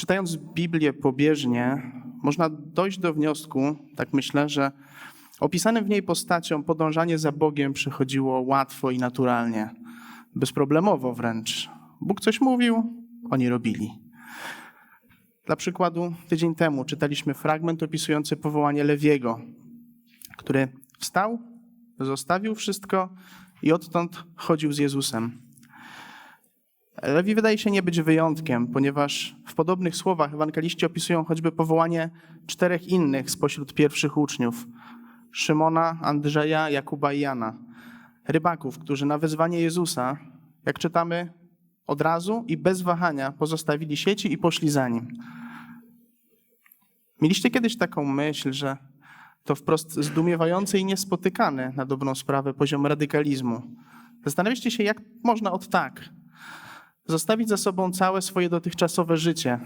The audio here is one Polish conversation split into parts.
Czytając Biblię pobieżnie, można dojść do wniosku, tak myślę, że opisanym w niej postaciom podążanie za Bogiem przychodziło łatwo i naturalnie, bezproblemowo wręcz. Bóg coś mówił, oni robili. Dla przykładu, tydzień temu czytaliśmy fragment opisujący powołanie Lewiego, który wstał, zostawił wszystko i odtąd chodził z Jezusem. Lewi wydaje się nie być wyjątkiem, ponieważ w podobnych słowach ewangeliści opisują choćby powołanie czterech innych spośród pierwszych uczniów: Szymona, Andrzeja, Jakuba i Jana. Rybaków, którzy na wezwanie Jezusa, jak czytamy, od razu i bez wahania pozostawili sieci i poszli za nim. Mieliście kiedyś taką myśl, że to wprost zdumiewający i niespotykany na dobrą sprawę poziom radykalizmu. Zastanawiacie się, jak można od tak zostawić za sobą całe swoje dotychczasowe życie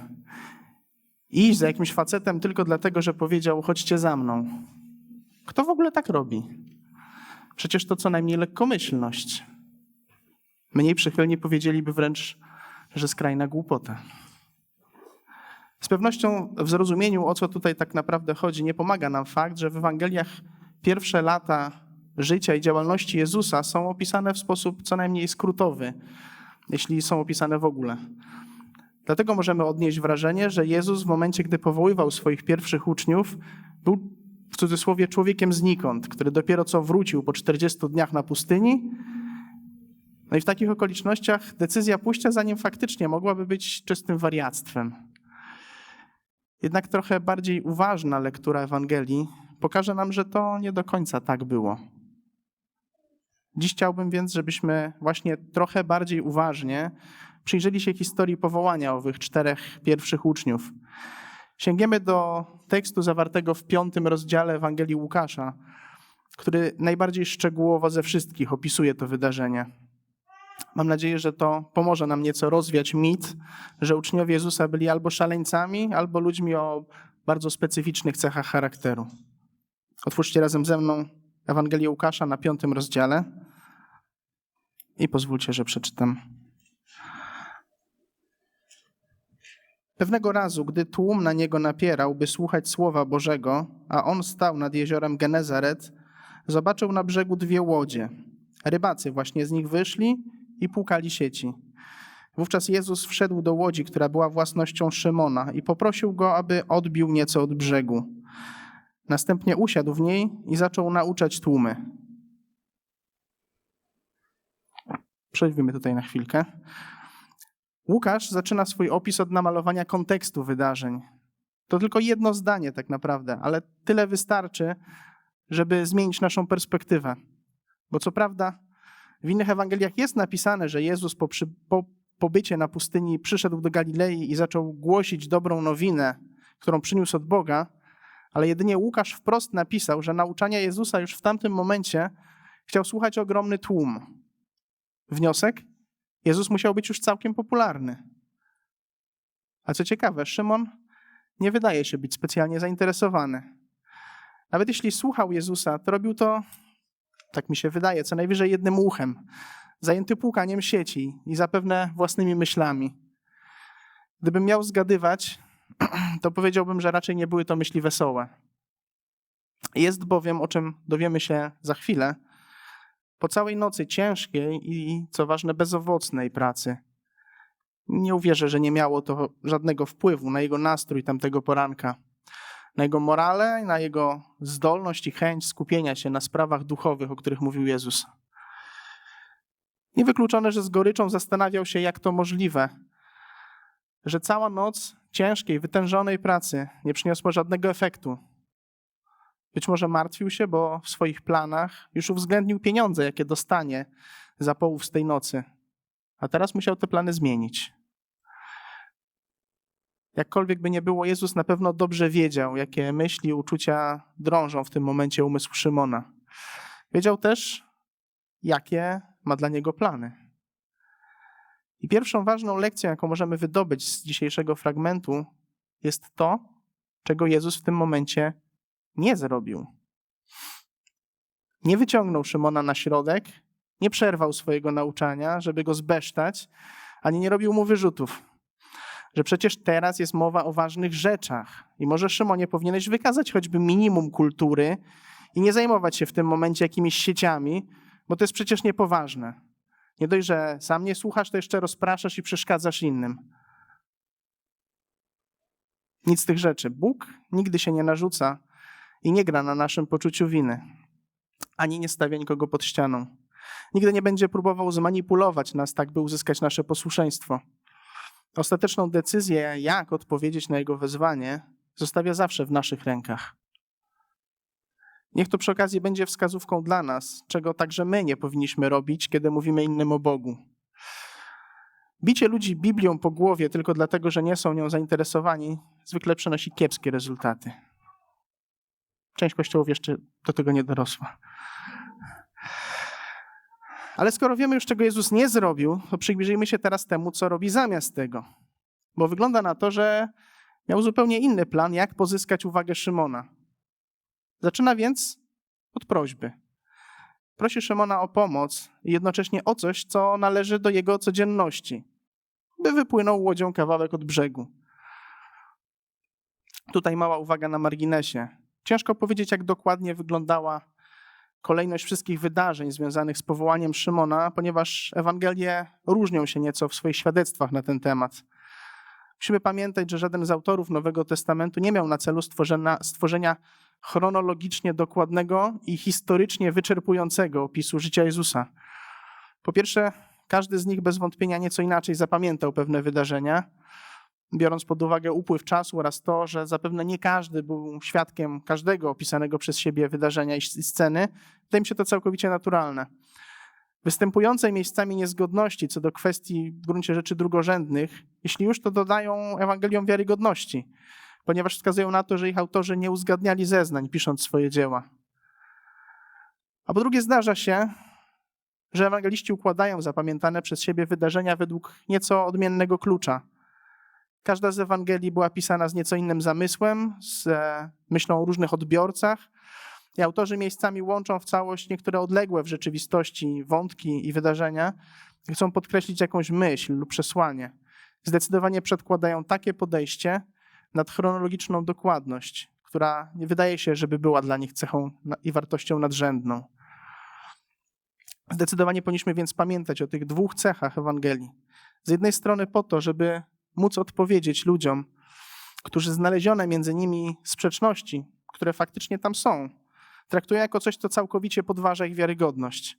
i iść za jakimś facetem tylko dlatego, że powiedział: chodźcie za mną. Kto w ogóle tak robi? Przecież to co najmniej lekkomyślność. Mniej przychylnie powiedzieliby wręcz, że skrajna głupota. Z pewnością w zrozumieniu, o co tutaj tak naprawdę chodzi, nie pomaga nam fakt, że w Ewangeliach pierwsze lata życia i działalności Jezusa są opisane w sposób co najmniej skrótowy, jeśli są opisane w ogóle. Dlatego możemy odnieść wrażenie, że Jezus w momencie, gdy powoływał swoich pierwszych uczniów, był w cudzysłowie człowiekiem znikąd, który dopiero co wrócił po 40 dniach na pustyni. No i w takich okolicznościach decyzja pójścia za nim faktycznie mogłaby być czystym wariactwem. Jednak trochę bardziej uważna lektura Ewangelii pokaże nam, że to nie do końca tak było. Dziś chciałbym więc, żebyśmy właśnie trochę bardziej uważnie przyjrzeli się historii powołania owych czterech pierwszych uczniów. Sięgiemy do tekstu zawartego w piątym rozdziale Ewangelii Łukasza, który najbardziej szczegółowo ze wszystkich opisuje to wydarzenie. Mam nadzieję, że to pomoże nam nieco rozwiać mit, że uczniowie Jezusa byli albo szaleńcami, albo ludźmi o bardzo specyficznych cechach charakteru. Otwórzcie razem ze mną Ewangelię Łukasza na piątym rozdziale i pozwólcie, że przeczytam. Pewnego razu, gdy tłum na niego napierał, by słuchać słowa Bożego, a on stał nad jeziorem Genezaret, zobaczył na brzegu dwie łodzie. Rybacy właśnie z nich wyszli i płukali sieci. Wówczas Jezus wszedł do łodzi, która była własnością Szymona, i poprosił go, aby odbił nieco od brzegu. Następnie usiadł w niej i zaczął nauczać tłumy. Przejdźmy tutaj na chwilkę. Łukasz zaczyna swój opis od namalowania kontekstu wydarzeń. To tylko jedno zdanie, tak naprawdę, ale tyle wystarczy, żeby zmienić naszą perspektywę. Bo co prawda, w innych Ewangeliach jest napisane, że Jezus po, przy, po pobycie na pustyni przyszedł do Galilei i zaczął głosić dobrą nowinę, którą przyniósł od Boga, ale jedynie Łukasz wprost napisał, że nauczania Jezusa już w tamtym momencie chciał słuchać ogromny tłum. Wniosek? Jezus musiał być już całkiem popularny. A co ciekawe, Szymon nie wydaje się być specjalnie zainteresowany. Nawet jeśli słuchał Jezusa, to robił to, tak mi się wydaje, co najwyżej jednym uchem, zajęty płukaniem sieci i zapewne własnymi myślami. Gdybym miał zgadywać, to powiedziałbym, że raczej nie były to myśli wesołe. Jest bowiem, o czym dowiemy się za chwilę, po całej nocy ciężkiej i, co ważne, bezowocnej pracy. Nie uwierzę, że nie miało to żadnego wpływu na jego nastrój tamtego poranka, na jego morale, na jego zdolność i chęć skupienia się na sprawach duchowych, o których mówił Jezus. Niewykluczone, że z goryczą zastanawiał się, jak to możliwe, że cała noc ciężkiej, wytężonej pracy nie przyniosła żadnego efektu. Być może martwił się, bo w swoich planach już uwzględnił pieniądze, jakie dostanie za połów z tej nocy. A teraz musiał te plany zmienić. Jakkolwiek by nie było, Jezus na pewno dobrze wiedział, jakie myśli uczucia drążą w tym momencie umysł Szymona. Wiedział też, jakie ma dla niego plany. I pierwszą ważną lekcją, jaką możemy wydobyć z dzisiejszego fragmentu, jest to, czego Jezus w tym momencie nie zrobił. Nie wyciągnął Szymona na środek, nie przerwał swojego nauczania, żeby go zbesztać, ani nie robił mu wyrzutów. że przecież teraz jest mowa o ważnych rzeczach i może Szymonie powinieneś wykazać choćby minimum kultury i nie zajmować się w tym momencie jakimiś sieciami, bo to jest przecież niepoważne. Nie dość, że sam nie słuchasz, to jeszcze rozpraszasz i przeszkadzasz innym. Nic z tych rzeczy. Bóg nigdy się nie narzuca i nie gra na naszym poczuciu winy, ani nie stawia nikogo pod ścianą. Nigdy nie będzie próbował zmanipulować nas tak, by uzyskać nasze posłuszeństwo. Ostateczną decyzję, jak odpowiedzieć na jego wezwanie, zostawia zawsze w naszych rękach. Niech to przy okazji będzie wskazówką dla nas, czego także my nie powinniśmy robić, kiedy mówimy innym o Bogu. Bicie ludzi Biblią po głowie tylko dlatego, że nie są nią zainteresowani, zwykle przynosi kiepskie rezultaty. Część kościołów jeszcze do tego nie dorosła. Ale skoro wiemy już, czego Jezus nie zrobił, to przyjrzyjmy się teraz temu, co robi zamiast tego. Bo wygląda na to, że miał zupełnie inny plan, jak pozyskać uwagę Szymona. Zaczyna więc od prośby. Prosi Szymona o pomoc i jednocześnie o coś, co należy do jego codzienności, by wypłynął łodzią kawałek od brzegu. Tutaj mała uwaga na marginesie. Ciężko powiedzieć, jak dokładnie wyglądała kolejność wszystkich wydarzeń związanych z powołaniem Szymona, ponieważ Ewangelie różnią się nieco w swoich świadectwach na ten temat. Musimy pamiętać, że żaden z autorów Nowego Testamentu nie miał na celu stworzenia, stworzenia chronologicznie dokładnego i historycznie wyczerpującego opisu życia Jezusa. Po pierwsze, każdy z nich bez wątpienia nieco inaczej zapamiętał pewne wydarzenia, biorąc pod uwagę upływ czasu oraz to, że zapewne nie każdy był świadkiem każdego opisanego przez siebie wydarzenia i sceny, wydaje mi się to całkowicie naturalne. Występujące miejscami niezgodności co do kwestii w gruncie rzeczy drugorzędnych, jeśli już to dodają Ewangeliom wiarygodności, ponieważ wskazują na to, że ich autorzy nie uzgadniali zeznań, pisząc swoje dzieła. A po drugie, zdarza się, że ewangeliści układają zapamiętane przez siebie wydarzenia według nieco odmiennego klucza. Każda z Ewangelii była pisana z nieco innym zamysłem, z e, myślą o różnych odbiorcach, i autorzy miejscami łączą w całość niektóre odległe w rzeczywistości wątki i wydarzenia chcą podkreślić jakąś myśl lub przesłanie. Zdecydowanie przedkładają takie podejście nad chronologiczną dokładność, która nie wydaje się, żeby była dla nich cechą i wartością nadrzędną. Zdecydowanie powinniśmy więc pamiętać o tych dwóch cechach Ewangelii. Z jednej strony po to, żeby móc odpowiedzieć ludziom, którzy znalezione między nimi sprzeczności, które faktycznie tam są, traktują jako coś, co całkowicie podważa ich wiarygodność.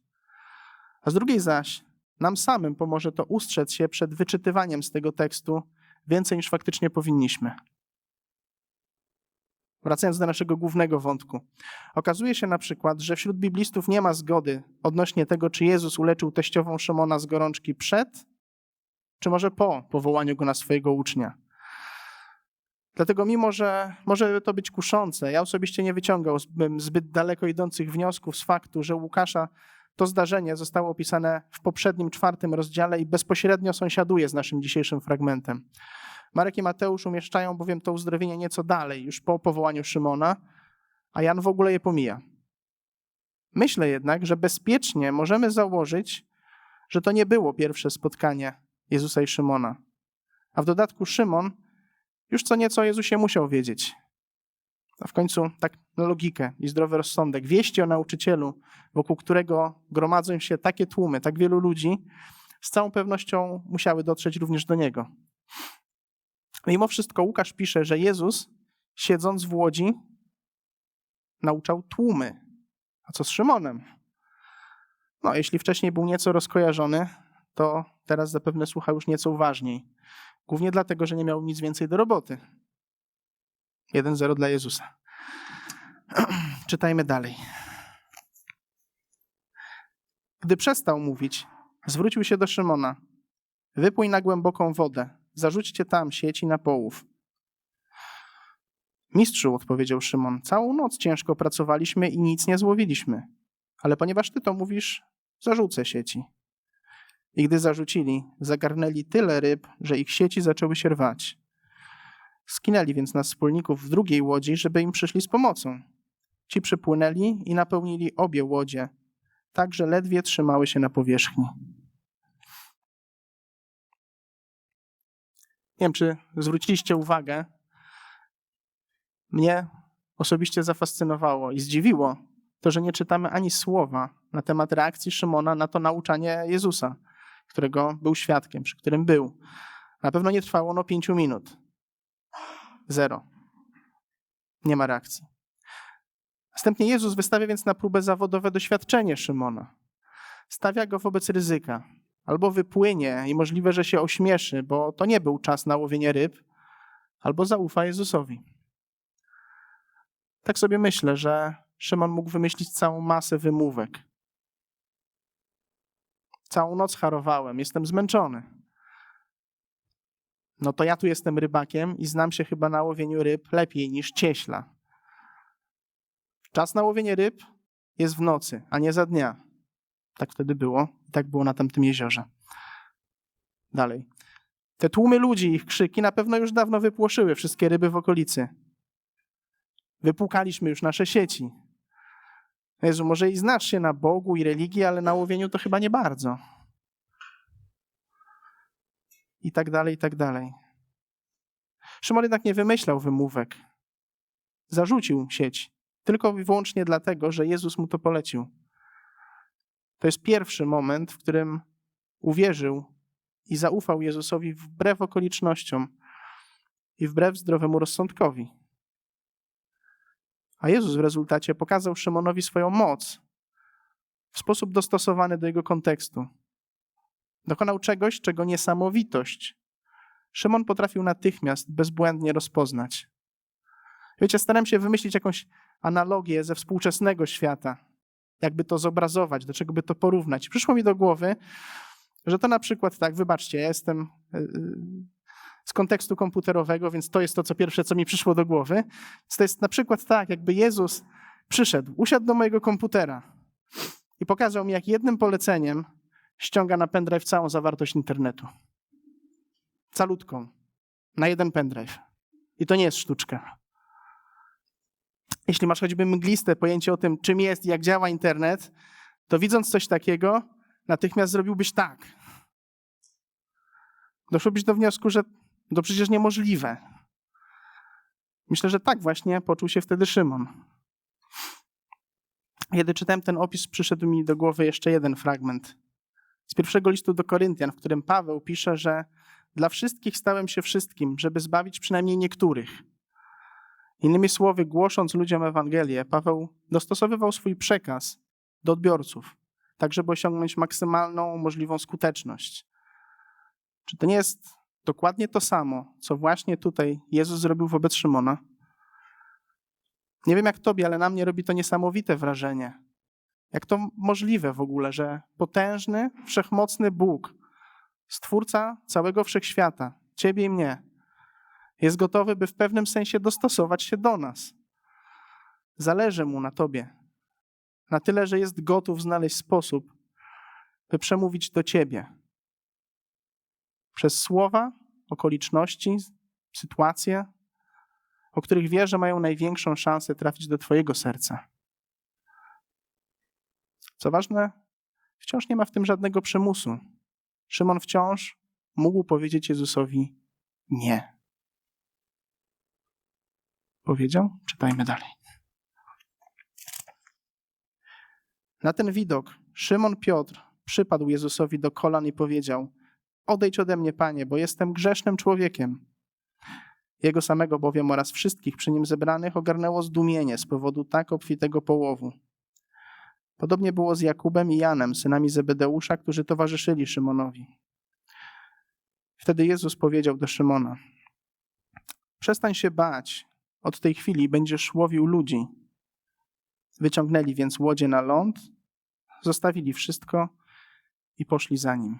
A z drugiej zaś, nam samym pomoże to ustrzec się przed wyczytywaniem z tego tekstu więcej niż faktycznie powinniśmy. Wracając do naszego głównego wątku. Okazuje się na przykład, że wśród biblistów nie ma zgody odnośnie tego, czy Jezus uleczył teściową Szymona z gorączki przed, czy może po powołaniu go na swojego ucznia. Dlatego, mimo że może to być kuszące, ja osobiście nie wyciągałbym zbyt daleko idących wniosków z faktu, że Łukasza to zdarzenie zostało opisane w poprzednim czwartym rozdziale i bezpośrednio sąsiaduje z naszym dzisiejszym fragmentem. Marek i Mateusz umieszczają bowiem to uzdrowienie nieco dalej, już po powołaniu Szymona, a Jan w ogóle je pomija. Myślę jednak, że bezpiecznie możemy założyć, że to nie było pierwsze spotkanie Jezusa i Szymona. A w dodatku Szymon już co nieco o Jezusie musiał wiedzieć. A w końcu, tak na logikę i zdrowy rozsądek, wieści o nauczycielu, wokół którego gromadzą się takie tłumy, tak wielu ludzi, z całą pewnością musiały dotrzeć również do niego. Mimo wszystko Łukasz pisze, że Jezus, siedząc w łodzi, nauczał tłumy. A co z Szymonem? No, jeśli wcześniej był nieco rozkojarzony, to teraz zapewne słucha już nieco uważniej. Głównie dlatego, że nie miał nic więcej do roboty. 1-0 dla Jezusa. Czytajmy dalej. Gdy przestał mówić, zwrócił się do Szymona. Wypój na głęboką wodę, zarzućcie tam sieci na połów. Mistrzu, odpowiedział Szymon, całą noc ciężko pracowaliśmy i nic nie złowiliśmy. Ale ponieważ ty to mówisz, zarzucę sieci. I gdy zarzucili, zagarnęli tyle ryb, że ich sieci zaczęły się rwać. Skinęli więc na wspólników w drugiej łodzi, żeby im przyszli z pomocą. Ci przypłynęli i napełnili obie łodzie, tak że ledwie trzymały się na powierzchni. Nie wiem, czy zwróciliście uwagę, mnie osobiście zafascynowało i zdziwiło to, że nie czytamy ani słowa na temat reakcji Szymona na to nauczanie Jezusa, którego był świadkiem, przy którym był. Na pewno nie trwało ono pięciu minut. Zero. Nie ma reakcji. Następnie Jezus wystawia więc na próbę zawodowe doświadczenie Szymona. Stawia go wobec ryzyka. Albo wypłynie i możliwe, że się ośmieszy, bo to nie był czas na łowienie ryb, albo zaufa Jezusowi. Tak sobie myślę, że Szymon mógł wymyślić całą masę wymówek. Całą noc harowałem, jestem zmęczony. No to ja tu jestem rybakiem i znam się chyba na łowieniu ryb lepiej niż cieśla. Czas na łowienie ryb jest w nocy, a nie za dnia. Tak wtedy było i tak było na tamtym jeziorze. Dalej. Te tłumy ludzi, ich krzyki na pewno już dawno wypłoszyły wszystkie ryby w okolicy. Wypłukaliśmy już nasze sieci. Jezu, może i znasz się na Bogu i religii, ale na łowieniu to chyba nie bardzo. I tak dalej, i tak dalej. Szymon jednak nie wymyślał wymówek. Zarzucił sieć tylko i wyłącznie dlatego, że Jezus mu to polecił. To jest pierwszy moment, w którym uwierzył i zaufał Jezusowi wbrew okolicznościom i wbrew zdrowemu rozsądkowi. A Jezus w rezultacie pokazał Szymonowi swoją moc w sposób dostosowany do jego kontekstu. Dokonał czegoś, czego niesamowitość Szymon potrafił natychmiast bezbłędnie rozpoznać. Wiecie, staram się wymyślić jakąś analogię ze współczesnego świata, jakby to zobrazować, do czego by to porównać. Przyszło mi do głowy, że to na przykład tak, wybaczcie, ja jestem e, e, z kontekstu komputerowego, więc to jest to, co pierwsze, co mi przyszło do głowy. To jest na przykład tak, jakby Jezus przyszedł, usiadł do mojego komputera i pokazał mi, jak jednym poleceniem ściąga na pendrive całą zawartość internetu. Calutką. Na jeden pendrive. I to nie jest sztuczka. Jeśli masz choćby mgliste pojęcie o tym, czym jest i jak działa internet, to widząc coś takiego, natychmiast zrobiłbyś tak. Doszłobyś do wniosku, że to przecież niemożliwe. Myślę, że tak właśnie poczuł się wtedy Szymon. Kiedy czytałem ten opis, przyszedł mi do głowy jeszcze jeden fragment. Z pierwszego listu do Koryntian, w którym Paweł pisze, że dla wszystkich stałem się wszystkim, żeby zbawić przynajmniej niektórych. Innymi słowy, głosząc ludziom Ewangelię, Paweł dostosowywał swój przekaz do odbiorców, tak żeby osiągnąć maksymalną możliwą skuteczność. Czy to nie jest dokładnie to samo, co właśnie tutaj Jezus zrobił wobec Szymona? Nie wiem jak tobie, ale na mnie robi to niesamowite wrażenie. Jak to możliwe w ogóle, że potężny, wszechmocny Bóg, stwórca całego wszechświata, ciebie i mnie, jest gotowy, by w pewnym sensie dostosować się do nas. Zależy mu na tobie. Na tyle, że jest gotów znaleźć sposób, by przemówić do ciebie. Przez słowa, okoliczności, sytuacje, o których wie, że mają największą szansę trafić do Twojego serca. Co ważne, wciąż nie ma w tym żadnego przymusu. Szymon wciąż mógł powiedzieć Jezusowi nie. Powiedział? Czytajmy dalej. Na ten widok Szymon Piotr przypadł Jezusowi do kolan i powiedział: Odejdź ode mnie, panie, bo jestem grzesznym człowiekiem. Jego samego bowiem oraz wszystkich przy nim zebranych ogarnęło zdumienie z powodu tak obfitego połowu. Podobnie było z Jakubem i Janem, synami Zebedeusza, którzy towarzyszyli Szymonowi. Wtedy Jezus powiedział do Szymona: Przestań się bać, od tej chwili będziesz łowił ludzi. Wyciągnęli więc łodzie na ląd, zostawili wszystko i poszli za nim.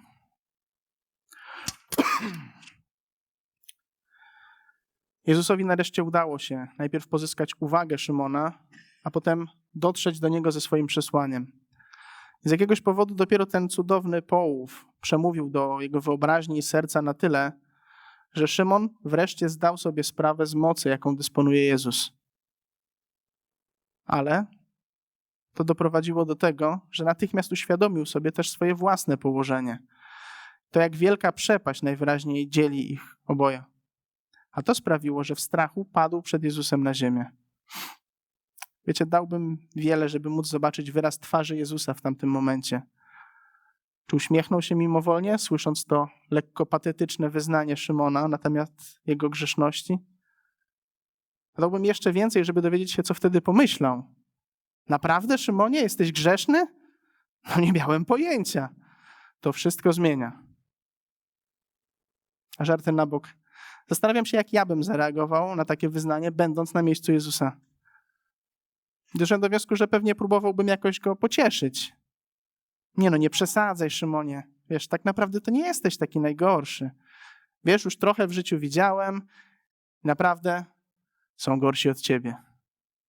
Jezusowi nareszcie udało się najpierw pozyskać uwagę Szymona, a potem dotrzeć do niego ze swoim przesłaniem. Z jakiegoś powodu dopiero ten cudowny połów przemówił do jego wyobraźni i serca na tyle, że Szymon wreszcie zdał sobie sprawę z mocy, jaką dysponuje Jezus. Ale to doprowadziło do tego, że natychmiast uświadomił sobie też swoje własne położenie to jak wielka przepaść najwyraźniej dzieli ich oboje. A to sprawiło, że w strachu padł przed Jezusem na ziemię. Wiecie, dałbym wiele, żeby móc zobaczyć wyraz twarzy Jezusa w tamtym momencie. Czy uśmiechnął się mimowolnie, słysząc to lekko patetyczne wyznanie Szymona na temat jego grzeszności? Dałbym jeszcze więcej, żeby dowiedzieć się, co wtedy pomyślał. Naprawdę, Szymonie, jesteś grzeszny? No nie miałem pojęcia. To wszystko zmienia. A żarty na bok. Zastanawiam się, jak ja bym zareagował na takie wyznanie, będąc na miejscu Jezusa. Doszedłem do wniosku, że pewnie próbowałbym jakoś go pocieszyć. Nie no, nie przesadzaj, Szymonie. Wiesz, tak naprawdę to nie jesteś taki najgorszy. Wiesz, już trochę w życiu widziałem. Naprawdę są gorsi od ciebie.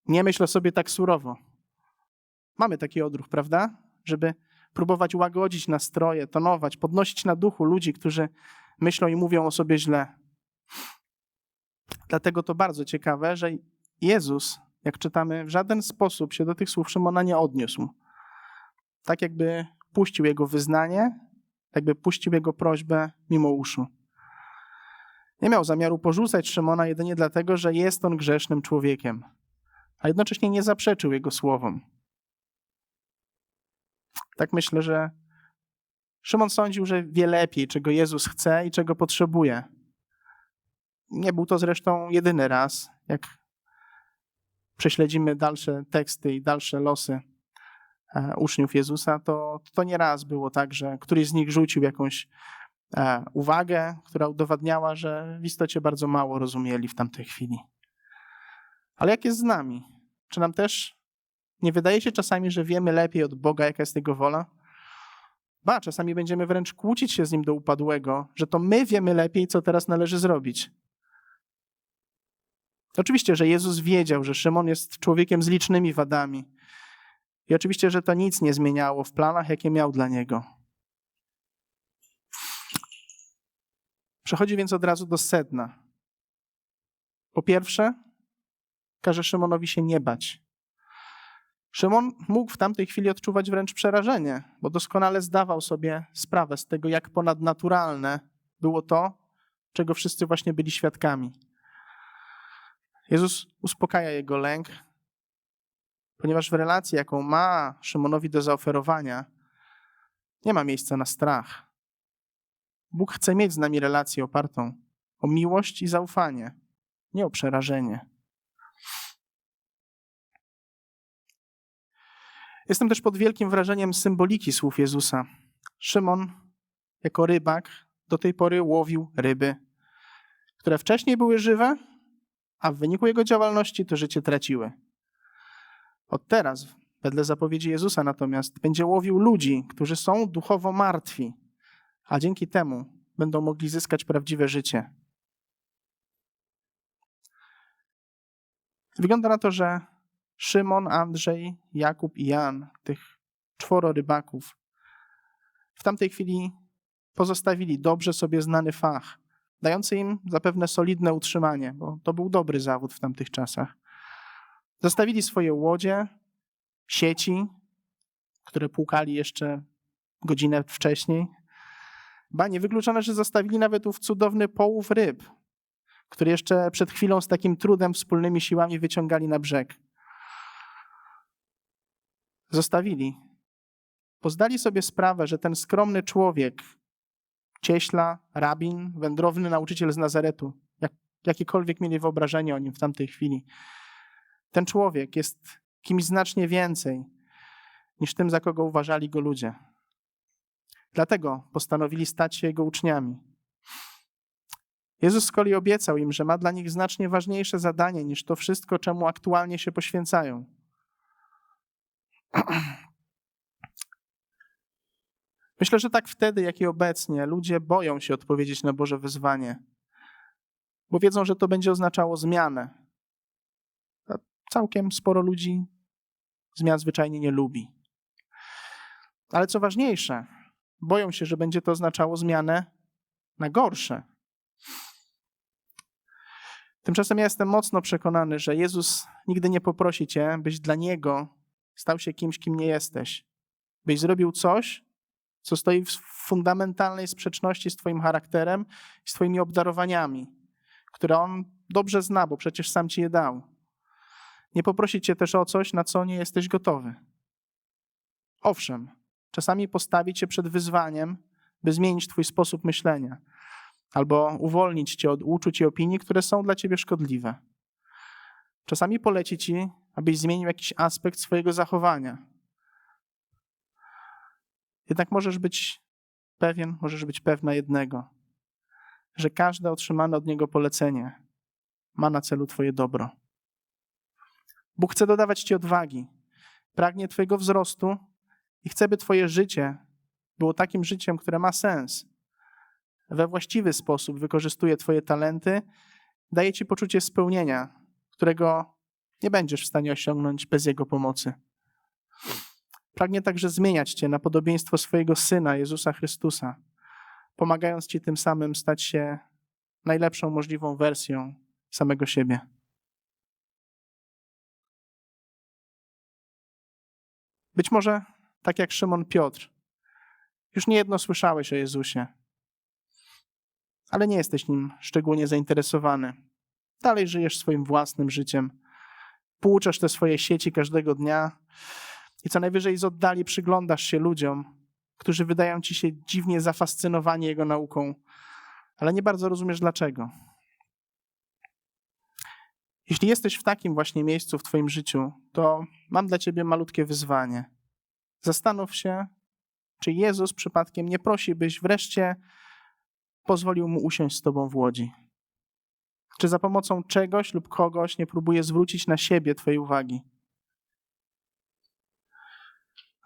Nie myśl o sobie tak surowo. Mamy taki odruch, prawda? Żeby próbować łagodzić nastroje, tonować, podnosić na duchu ludzi, którzy myślą i mówią o sobie źle. Dlatego to bardzo ciekawe, że Jezus, jak czytamy, w żaden sposób się do tych słów Szymona nie odniósł. Tak jakby puścił jego wyznanie, jakby puścił jego prośbę mimo uszu. Nie miał zamiaru porzucać Szymona jedynie dlatego, że jest on grzesznym człowiekiem, a jednocześnie nie zaprzeczył jego słowom. Tak myślę, że Szymon sądził, że wie lepiej, czego Jezus chce i czego potrzebuje. Nie był to zresztą jedyny raz, jak prześledzimy dalsze teksty i dalsze losy e, uczniów Jezusa, to, to nie raz było tak, że któryś z nich rzucił jakąś e, uwagę, która udowadniała, że w istocie bardzo mało rozumieli w tamtej chwili. Ale jak jest z nami? Czy nam też nie wydaje się czasami, że wiemy lepiej od Boga, jaka jest Jego wola? Ba, czasami będziemy wręcz kłócić się z Nim do upadłego, że to my wiemy lepiej, co teraz należy zrobić. Oczywiście, że Jezus wiedział, że Szymon jest człowiekiem z licznymi wadami. I oczywiście, że to nic nie zmieniało w planach, jakie miał dla niego. Przechodzi więc od razu do sedna. Po pierwsze, każe Szymonowi się nie bać. Szymon mógł w tamtej chwili odczuwać wręcz przerażenie, bo doskonale zdawał sobie sprawę z tego, jak ponadnaturalne było to, czego wszyscy właśnie byli świadkami. Jezus uspokaja jego lęk, ponieważ w relacji, jaką ma Szymonowi do zaoferowania, nie ma miejsca na strach. Bóg chce mieć z nami relację opartą o miłość i zaufanie, nie o przerażenie. Jestem też pod wielkim wrażeniem symboliki słów Jezusa. Szymon, jako rybak, do tej pory łowił ryby, które wcześniej były żywe, a w wyniku jego działalności to życie traciły. Od teraz, wedle zapowiedzi Jezusa natomiast, będzie łowił ludzi, którzy są duchowo martwi, a dzięki temu będą mogli zyskać prawdziwe życie. Wygląda na to, że Szymon, Andrzej, Jakub i Jan, tych czworo rybaków, w tamtej chwili pozostawili dobrze sobie znany fach, dający im zapewne solidne utrzymanie, bo to był dobry zawód w tamtych czasach. Zostawili swoje łodzie, sieci, które płukali jeszcze godzinę wcześniej. Ba, nie wykluczone, że zostawili nawet ów cudowny połów ryb, który jeszcze przed chwilą z takim trudem wspólnymi siłami wyciągali na brzeg. Zostawili, bo zdali sobie sprawę, że ten skromny człowiek, cieśla, rabin, wędrowny nauczyciel z Nazaretu, jak, jakiekolwiek mieli wyobrażenie o nim w tamtej chwili, ten człowiek jest kimś znacznie więcej niż tym, za kogo uważali go ludzie. Dlatego postanowili stać się jego uczniami. Jezus z kolei obiecał im, że ma dla nich znacznie ważniejsze zadanie niż to wszystko, czemu aktualnie się poświęcają. Myślę, że tak wtedy, jak i obecnie, ludzie boją się odpowiedzieć na Boże wyzwanie, bo wiedzą, że to będzie oznaczało zmianę. A całkiem sporo ludzi zmian zwyczajnie nie lubi. Ale co ważniejsze, boją się, że będzie to oznaczało zmianę na gorsze. Tymczasem ja jestem mocno przekonany, że Jezus nigdy nie poprosi cię, byś dla Niego stał się kimś, kim nie jesteś. Byś zrobił coś, co stoi w fundamentalnej sprzeczności z Twoim charakterem i z Twoimi obdarowaniami, które On dobrze zna, bo przecież sam Ci je dał. Nie poprosi Cię też o coś, na co nie jesteś gotowy. Owszem, czasami postawi Cię przed wyzwaniem, by zmienić Twój sposób myślenia albo uwolnić Cię od uczuć i opinii, które są dla Ciebie szkodliwe. Czasami poleci Ci, abyś zmienił jakiś aspekt swojego zachowania. Jednak możesz być pewien, możesz być pewna jednego, że każde otrzymane od Niego polecenie ma na celu Twoje dobro. Bóg chce dodawać Ci odwagi, pragnie Twojego wzrostu i chce, by Twoje życie było takim życiem, które ma sens. We właściwy sposób wykorzystuje Twoje talenty, daje Ci poczucie spełnienia, którego nie będziesz w stanie osiągnąć bez Jego pomocy. Pragnie także zmieniać Cię na podobieństwo swojego Syna, Jezusa Chrystusa, pomagając Ci tym samym stać się najlepszą możliwą wersją samego siebie. Być może, tak jak Szymon Piotr, już niejedno słyszałeś o Jezusie, ale nie jesteś nim szczególnie zainteresowany. Dalej żyjesz swoim własnym życiem, płuczesz te swoje sieci każdego dnia i co najwyżej z oddali przyglądasz się ludziom, którzy wydają ci się dziwnie zafascynowani jego nauką, ale nie bardzo rozumiesz dlaczego. Jeśli jesteś w takim właśnie miejscu w Twoim życiu, to mam dla Ciebie malutkie wyzwanie. Zastanów się, czy Jezus przypadkiem nie prosi, byś wreszcie pozwolił mu usiąść z Tobą w łodzi. Czy za pomocą czegoś lub kogoś nie próbuje zwrócić na siebie Twojej uwagi.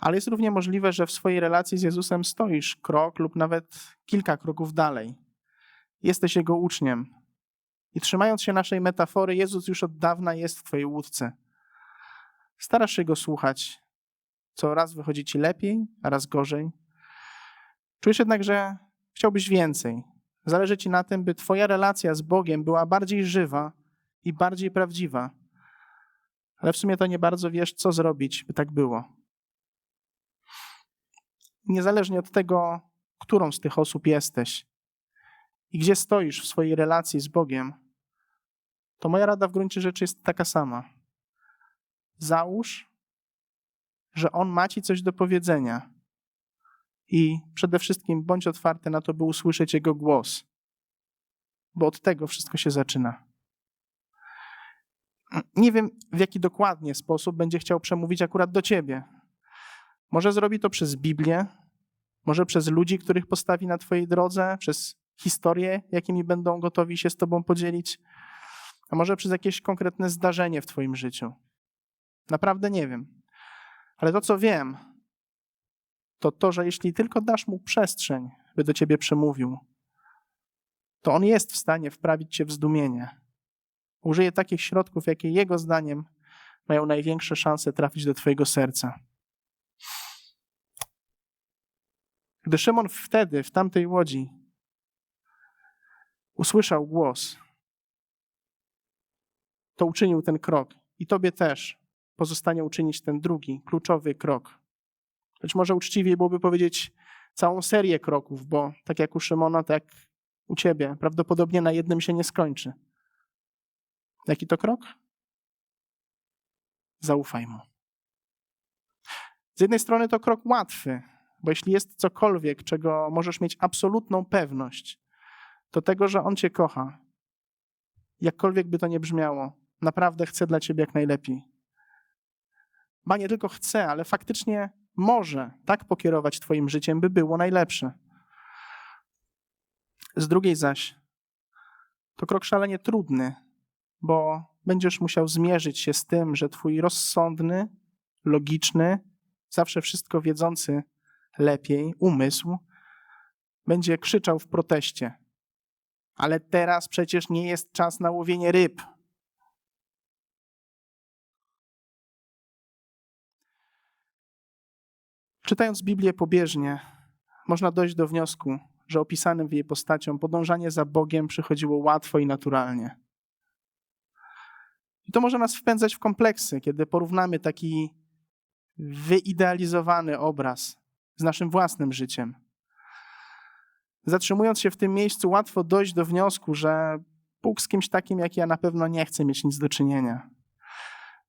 Ale jest równie możliwe, że w swojej relacji z Jezusem stoisz krok lub nawet kilka kroków dalej. Jesteś Jego uczniem. I trzymając się naszej metafory, Jezus już od dawna jest w Twojej łódce. Starasz się Go słuchać. Co raz wychodzi Ci lepiej, a raz gorzej. Czujesz jednak, że chciałbyś więcej. Zależy Ci na tym, by Twoja relacja z Bogiem była bardziej żywa i bardziej prawdziwa. Ale w sumie to nie bardzo wiesz, co zrobić, by tak było. Niezależnie od tego, którą z tych osób jesteś i gdzie stoisz w swojej relacji z Bogiem, to moja rada w gruncie rzeczy jest taka sama. Załóż, że On ma Ci coś do powiedzenia i przede wszystkim bądź otwarty na to, by usłyszeć Jego głos, bo od tego wszystko się zaczyna. Nie wiem, w jaki dokładnie sposób będzie chciał przemówić akurat do ciebie. Może zrobi to przez Biblię, może przez ludzi, których postawi na twojej drodze, przez historie, jakimi będą gotowi się z tobą podzielić, a może przez jakieś konkretne zdarzenie w twoim życiu. Naprawdę nie wiem. Ale to, co wiem, to to, że jeśli tylko dasz mu przestrzeń, by do ciebie przemówił, to on jest w stanie wprawić cię w zdumienie. Użyje takich środków, jakie jego zdaniem mają największe szanse trafić do twojego serca. Gdy Szymon wtedy, w tamtej łodzi, usłyszał głos, to uczynił ten krok. I tobie też pozostanie uczynić ten drugi, kluczowy krok. Być może uczciwiej byłoby powiedzieć całą serię kroków, bo tak jak u Szymona, tak u ciebie, prawdopodobnie na jednym się nie skończy. Jaki to krok? Zaufaj mu. Z jednej strony to krok łatwy, bo jeśli jest cokolwiek, czego możesz mieć absolutną pewność, to tego, że on cię kocha. Jakkolwiek by to nie brzmiało, naprawdę chce dla ciebie jak najlepiej. Ba nie tylko chce, ale faktycznie może tak pokierować Twoim życiem, by było najlepsze. Z drugiej zaś, to krok szalenie trudny, bo będziesz musiał zmierzyć się z tym, że Twój rozsądny, logiczny, zawsze wszystko wiedzący lepiej umysł będzie krzyczał w proteście. Ale teraz przecież nie jest czas na łowienie ryb. Czytając Biblię pobieżnie, można dojść do wniosku, że opisanym w jej postacią podążanie za Bogiem przychodziło łatwo i naturalnie. I to może nas wpędzać w kompleksy, kiedy porównamy taki wyidealizowany obraz z naszym własnym życiem. Zatrzymując się w tym miejscu, łatwo dojść do wniosku, że Bóg z kimś takim jak ja na pewno nie chce mieć nic do czynienia.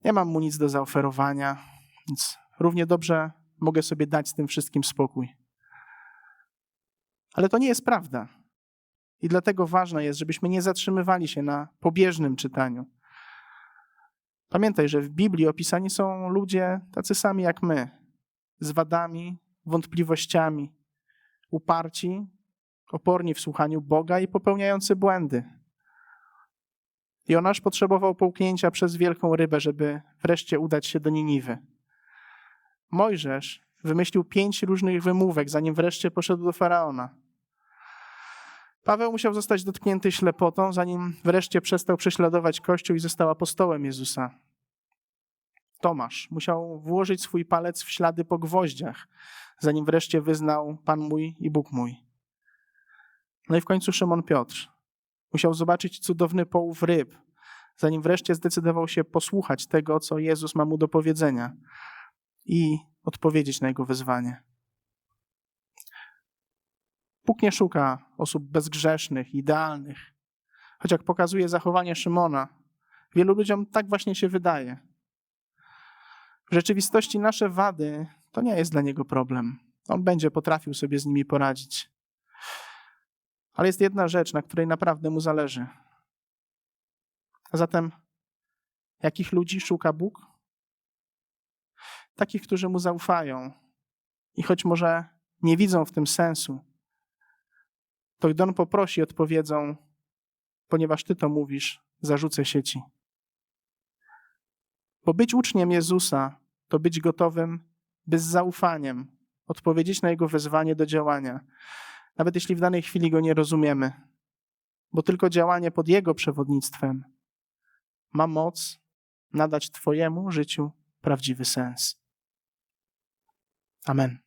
Nie mam mu nic do zaoferowania, więc równie dobrze mogę sobie dać z tym wszystkim spokój. Ale to nie jest prawda. I dlatego ważne jest, żebyśmy nie zatrzymywali się na pobieżnym czytaniu. Pamiętaj, że w Biblii opisani są ludzie tacy sami jak my, z wadami, wątpliwościami, uparci, oporni w słuchaniu Boga i popełniający błędy. Jonasz potrzebował połknięcia przez wielką rybę, żeby wreszcie udać się do Niniwy. Mojżesz wymyślił pięć różnych wymówek, zanim wreszcie poszedł do faraona. Paweł musiał zostać dotknięty ślepotą, zanim wreszcie przestał prześladować Kościół i został apostołem Jezusa. Tomasz musiał włożyć swój palec w ślady po gwoździach, zanim wreszcie wyznał Pan mój i Bóg mój. No i w końcu Szymon Piotr musiał zobaczyć cudowny połów ryb, zanim wreszcie zdecydował się posłuchać tego, co Jezus ma mu do powiedzenia i odpowiedzieć na jego wyzwanie. Bóg nie szuka osób bezgrzesznych, idealnych. Choć jak pokazuje zachowanie Szymona, wielu ludziom tak właśnie się wydaje. W rzeczywistości nasze wady to nie jest dla niego problem. On będzie potrafił sobie z nimi poradzić. Ale jest jedna rzecz, na której naprawdę mu zależy. A zatem, jakich ludzi szuka Bóg? Takich, którzy mu zaufają i choć może nie widzą w tym sensu, to gdy on poprosi, odpowiedzą, ponieważ ty to mówisz, zarzucę sieci. Bo być uczniem Jezusa to być gotowym, by z zaufaniem odpowiedzieć na jego wezwanie do działania, nawet jeśli w danej chwili go nie rozumiemy, bo tylko działanie pod jego przewodnictwem ma moc nadać Twojemu życiu prawdziwy sens. Amen.